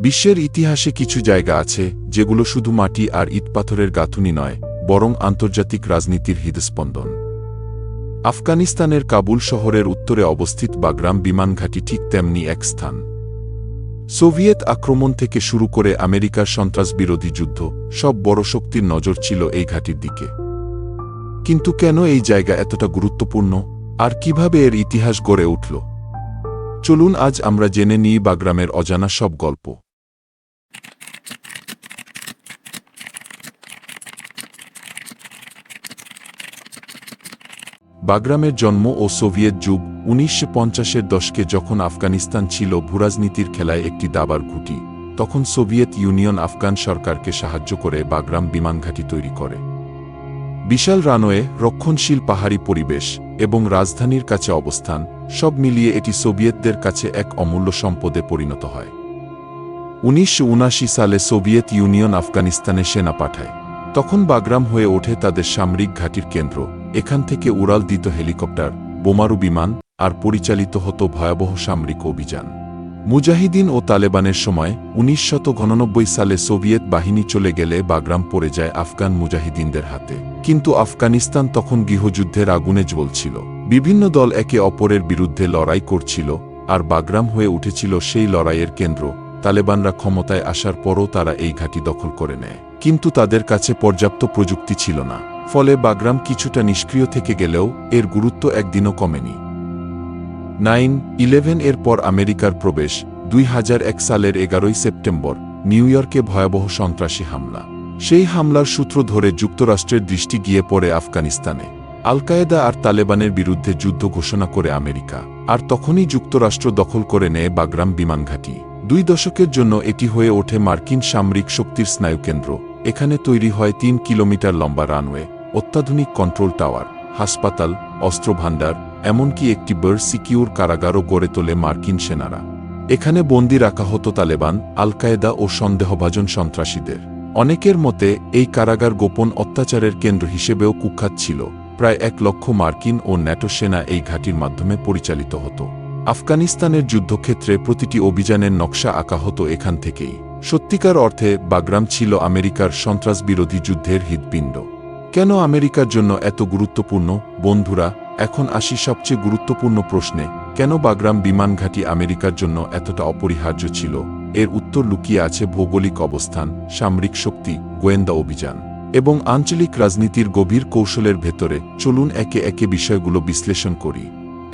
বিশ্বের ইতিহাসে কিছু জায়গা আছে, যেগুলো শুধু মাটি আর ইটপাথরের গাঁথুনি নয়, বরং আন্তর্জাতিক রাজনীতির হৃদস্পন্দন। আফগানিস্তানের কাবুল শহরের উত্তরে অবস্থিত বাগ্রাম বিমানঘাটি ঠিক তেমনি এক স্থান। সোভিয়েত আক্রমণ থেকে শুরু করে আমেরিকার সন্ত্রাসবিরোধী যুদ্ধ, সব বড় শক্তির নজর ছিল এই ঘাটির দিকে। কিন্তু কেন এই জায়গা এতটা গুরুত্বপূর্ণ? আর কীভাবে এর ইতিহাস গড়ে উঠল? চলুন আজ আমরা জেনে নিই বাগ্রামের অজানা সব গল্প। বাগ্রামের জন্ম ও সোভিয়েত যুগ উনিশশো পঞ্চাশের দশকে যখন আফগানিস্তান ছিল ভূরাজনীতির খেলায় একটি দাবার ঘুঁটি, তখন সোভিয়েত ইউনিয়ন আফগান সরকারকে সাহায্য করে বাগ্রাম বিমানঘাটি তৈরি করে। বিশাল রানওয়ে, রক্ষণশীল পাহাড়ি পরিবেশ এবং রাজধানীর কাছে অবস্থান, সব মিলিয়ে এটি সোভিয়েতদের কাছে এক অমূল্য সম্পদে পরিণত হয়। উনিশশো সালে সোভিয়েত ইউনিয়ন আফগানিস্তানে সেনা পাঠায়। তখন বাগ্রাম হয়ে ওঠে তাদের সামরিক ঘাঁটির কেন্দ্র। এখান থেকে উড়াল দিত হেলিকপ্টার, বোমারু বিমান, আর পরিচালিত হতো ভয়াবহ সামরিক অভিযান। মুজাহিদিন ও তালেবানের সময় উনিশ সালে সোভিয়েত বাহিনী চলে গেলে বাগ্রাম পড়ে যায় আফগান মুজাহিদিনদের হাতে। কিন্তু আফগানিস্তান তখন গৃহযুদ্ধের আগুনে জ্বলছিল বিভিন্ন দল একে অপরের বিরুদ্ধে লড়াই করছিল, আর বাগ্রাম হয়ে উঠেছিল সেই লড়াইয়ের কেন্দ্র। তালেবানরা ক্ষমতায় আসার পরও তারা এই ঘাঁটি দখল করে নেয়। কিন্তু তাদের কাছে পর্যাপ্ত প্রযুক্তি ছিল না। ফলে বাগরাম কিছুটা নিষ্ক্রিয় থেকে গেলেও এর গুরুত্ব একদিনও কমেনি। নাইন ইলেভেন এর পর আমেরিকার প্রবেশ, দুই হাজার এক সালের এগারোই সেপ্টেম্বর, নিউ ইয়র্কে ভয়াবহ সন্ত্রাসী হামলা। সেই হামলার সূত্র ধরে যুক্তরাষ্ট্রের দৃষ্টি গিয়ে পড়ে আফগানিস্তানে। আল কায়েদা আর তালেবানের বিরুদ্ধে যুদ্ধ ঘোষণা করে আমেরিকা। আর তখনই যুক্তরাষ্ট্র দখল করে নেয় বাগ্রাম বিমানঘাটি দুই দশকের জন্য এটি হয়ে ওঠে মার্কিন সামরিক শক্তির স্নায়ুকেন্দ্র। এখানে তৈরি হয় তিন কিলোমিটার লম্বা রানওয়ে, অত্যাধুনিক কন্ট্রোল টাওয়ার, হাসপাতাল অস্ত্রভাণ্ডার এমনকি একটি বার্ড সিকিউর কারাগারও গড়ে তোলে মার্কিন সেনারা। এখানে বন্দি রাখা হতো তালেবান আল কায়েদা ও সন্দেহভাজন সন্ত্রাসীদের। অনেকের মতে, এই কারাগার গোপন অত্যাচারের কেন্দ্র হিসেবেও কুখ্যাত ছিল। প্রায় এক লক্ষ মার্কিন ও ন্যাটো সেনা এই ঘাটির মাধ্যমে পরিচালিত হতো। আফগানিস্তানের যুদ্ধক্ষেত্রে প্রতিটি অভিযানের নকশা আঁকা হতো এখান থেকেই। সত্যিকার অর্থে বাগ্রাম ছিল আমেরিকার সন্ত্রাসবিরোধী যুদ্ধের হৃদপিণ্ড কেন আমেরিকার জন্য এত গুরুত্বপূর্ণ? বন্ধুরা, এখন আসি সবচেয়ে গুরুত্বপূর্ণ প্রশ্নে, কেন বাগ্রাম বিমানঘাটি আমেরিকার জন্য এতটা অপরিহার্য ছিল? এর উত্তর লুকিয়ে আছে ভৌগোলিক অবস্থান, সামরিক শক্তি, গোয়েন্দা অভিযান এবং আঞ্চলিক রাজনীতির গভীর কৌশলের ভেতরে। চলুন একে একে বিষয়গুলো বিশ্লেষণ করি।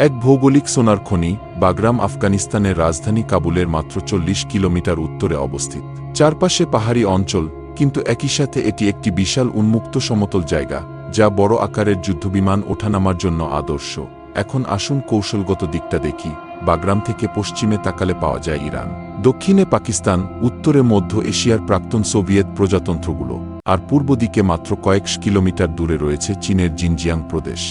এক ভৌগোলিক সোনার খনি, বাগ্রাম, আফগানিস্তানের রাজধানী কাবুলের মাত্র চল্লিশ কিলোমিটার উত্তরে অবস্থিত। চারপাশে পাহাড়ি অঞ্চল, কিন্তু একই সাথে এটি একটি বিশাল উন্মুক্ত সমতল জায়গা, যা বড় আকারের যুদ্ধবিমান ওঠানামার জন্য আদর্শ। এখন আসুন কৌশলগত দিকটা দেখি, বাগ্রাম থেকে পশ্চিমে তাকালে পাওয়া যায় ইরান। দক্ষিণে পাকিস্তান, উত্তরে মধ্য এশিয়ার প্রাক্তন সোভিয়েত প্রজাতন্ত্রগুলো, আর পূর্ব দিকে মাত্র কয়েক কিলোমিটার দূরে রয়েছে চীনের জিনজিয়াং প্রদেশ।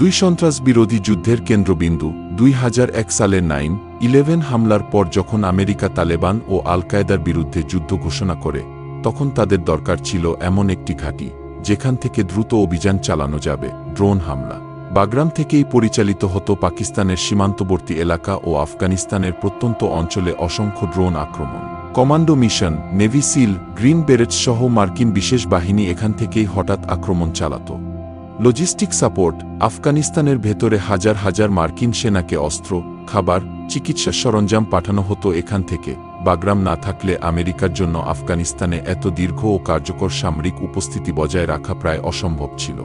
দুই সন্ত্রাস বিরোধী যুদ্ধের কেন্দ্রবিন্দু, দুই হাজার এক সালের নাইন, ইলেভেন হামলার পর যখন আমেরিকা তালেবান ও আল কায়েদার বিরুদ্ধে যুদ্ধ ঘোষণা করে, তখন তাদের দরকার ছিল এমন একটি ঘাঁটি, যেখান থেকে দ্রুত অভিযান চালানো যাবে, ড্রোন হামলা। বাগ্রাম থেকেই পরিচালিত হতো পাকিস্তানের সীমান্তবর্তী এলাকা ও আফগানিস্তানের প্রত্যন্ত অঞ্চলে অসংখ্য ড্রোন আক্রমণ। Commando mission, navy SEAL, green berets সহ মার্কিন বিশেষ বাহিনী এখান থেকেই হঠাৎ আক্রমণ চালাত। লজিস্টিক সাপোর্ট আফগানিস্তানের ভেতরে হাজার হাজার মার্কিন সেনাকে অস্ত্র, খাবার, চিকিৎসা সরঞ্জাম পাঠানো হতো এখান থেকে। বাগ্রাম না থাকলে আমেরিকার জন্য আফগানিস্তানে এত দীর্ঘ ও কার্যকর সামরিক উপস্থিতি বজায় রাখা প্রায় অসম্ভব ছিল।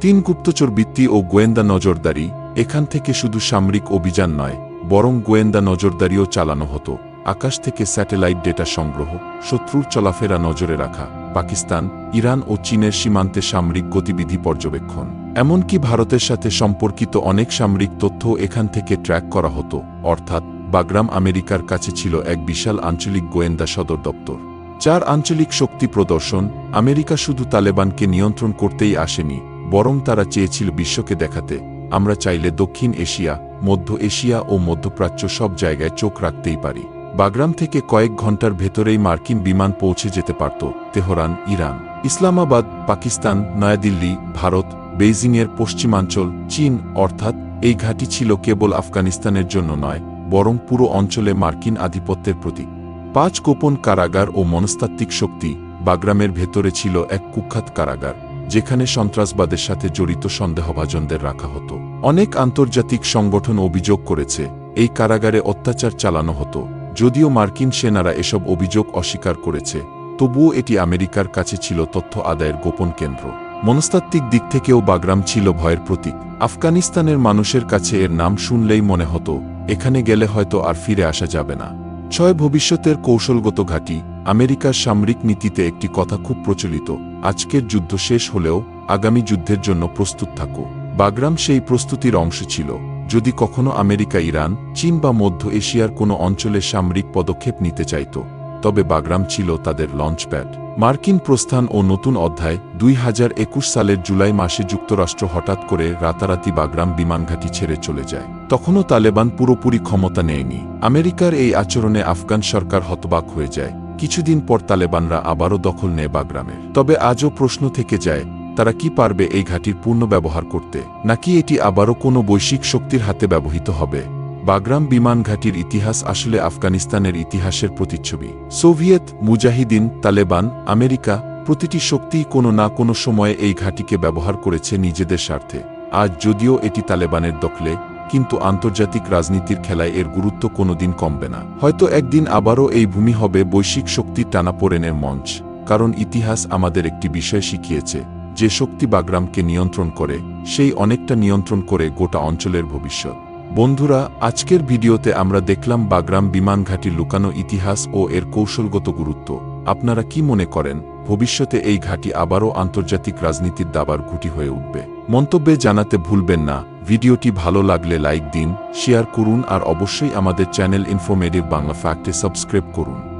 তিন গুপ্তচর বৃত্তি ও গোয়েন্দা নজরদারি, এখান থেকে শুধু সামরিক অভিযান নয়, বরং গোয়েন্দা নজরদারিও চালানো হতো। আকাশ থেকে স্যাটেলাইট ডেটা সংগ্রহ, শত্রুর চলাফেরা নজরে রাখা, পাকিস্তান, ইরান ও চীনের সীমান্তে সামরিক গতিবিধি পর্যবেক্ষণ। এমনকি ভারতের সাথে সম্পর্কিত অনেক সামরিক তথ্য এখান থেকে ট্র্যাক করা হতো, অর্থাৎ বাগ্রাম আমেরিকার কাছে ছিল এক বিশাল আঞ্চলিক গোয়েন্দা সদর দপ্তর। চার আঞ্চলিক শক্তি প্রদর্শন, আমেরিকা শুধু তালেবানকে নিয়ন্ত্রণ করতেই আসেনি, বরং তারা চেয়েছিল বিশ্বকে দেখাতে, আমরা চাইলে দক্ষিণ এশিয়া, মধ্য এশিয়া ও মধ্যপ্রাচ্য সব জায়গায় চোখ রাখতেই পারি। বাগ্রাম থেকে কয়েক ঘণ্টার ভেতরেই মার্কিন বিমান পৌঁছে যেতে পারত তেহরান, ইরান, ইসলামাবাদ, পাকিস্তান, নয়াদিল্লি, ভারত, বেইজিংয়ের পশ্চিমাঞ্চল, চীন, অর্থাৎ এই ঘাঁটি ছিল কেবল আফগানিস্তানের জন্য নয়, বরং পুরো অঞ্চলে মার্কিন আধিপত্যের প্রতীক। পাঁচ গোপন কারাগার ও মনস্তাত্ত্বিক শক্তি বাগরামের ভেতরে ছিল এক কুখ্যাত কারাগার, যেখানে সন্ত্রাসবাদের সাথে জড়িত সন্দেহভাজনদের রাখা হতো। অনেক আন্তর্জাতিক সংগঠন অভিযোগ করেছে, এই কারাগারে অত্যাচার চালানো হতো। যদিও মার্কিন সেনারা এসব অভিযোগ অস্বীকার করেছে, তবুও এটি আমেরিকার কাছে ছিল তথ্য আদায়ের গোপন কেন্দ্র। মনস্তাত্ত্বিক দিক থেকেও বাগরাম ছিল ভয়ের প্রতীক। আফগানিস্তানের মানুষের কাছে এর নাম শুনলেই মনে হতো, এখানে গেলে হয়তো আর ফিরে আসা যাবে না। ছয় ভবিষ্যতের কৌশলগত ঘাঁটি, আমেরিকার সামরিক নীতিতে একটি কথা খুব প্রচলিত, আজকের যুদ্ধ শেষ হলেও আগামী যুদ্ধের জন্য প্রস্তুত থাকো। বাগরাম সেই প্রস্তুতির অংশ ছিল। যদি কখনো আমেরিকা, ইরান, চীন বা মধ্য এশিয়ার কোনো অঞ্চলে সামরিক পদক্ষেপ নিতে চাইত, তবে বাগরাম ছিল তাদের লঞ্চপ্যাড। মার্কিন প্রস্থান ও নতুন অধ্যায় দুই হাজার একুশ সালের জুলাই মাসে যুক্তরাষ্ট্র হঠাৎ করে রাতারাতি বাগরাম বিমানঘাঁটি ছেড়ে চলে যায়। তখনও তালেবান পুরোপুরি ক্ষমতা নেয়নি। আমেরিকার এই আচরণে আফগান সরকার হতবাক হয়ে যায়। কিছুদিন পর তালেবানরা আবারও দখল নেয় বাগ্রামের। তবে আজও প্রশ্ন থেকে যায় তারা কি পারবে এই ঘাঁটির পূর্ণ ব্যবহার করতে? নাকি এটি আবারও কোনো বৈশ্বিক শক্তির হাতে ব্যবহৃত হবে? বাগ্রাম বিমান ঘাঁটির ইতিহাস আসলে আফগানিস্তানের ইতিহাসের প্রতিচ্ছবি। সোভিয়েত মুজাহিদিন, তালেবান, আমেরিকা, প্রতিটি শক্তিই কোনো না কোনো সময়ে এই ঘাঁটিকে ব্যবহার করেছে নিজেদের স্বার্থে। আজ যদিও এটি তালেবানের দখলে, কিন্তু আন্তর্জাতিক রাজনীতির খেলায় এর গুরুত্ব কোনোদিন কমবে না। হয়তো একদিন আবারও এই ভূমি হবে বৈশ্বিক শক্তির টানাপোড়েনের মঞ্চ, কারণ ইতিহাস আমাদের একটি বিষয় শিখিয়েছে যে শক্তি বাগ্রামকে নিয়ন্ত্রণ করে, সেই অনেকটা নিয়ন্ত্রণ করে গোটা অঞ্চলের ভবিষ্যৎ। বন্ধুরা, আজকের ভিডিওতে আমরা দেখলাম বাগ্রাম বিমান ঘাঁটির লুকানো ইতিহাস ও এর কৌশলগত গুরুত্ব। আপনারা কি মনে করেন, ভবিষ্যতে এই ঘাঁটি আবারও আন্তর্জাতিক রাজনীতির দাবার ঘুটি হয়ে উঠবে? মন্তব্যে জানাতে ভুলবেন না। ভিডিওটি ভালো লাগলে লাইক দিন, শেয়ার করুন আর অবশ্যই আমাদের চ্যানেল ইনফোমেডিভ বাংলা ফ্যাক্টে সাবস্ক্রাইব করুন।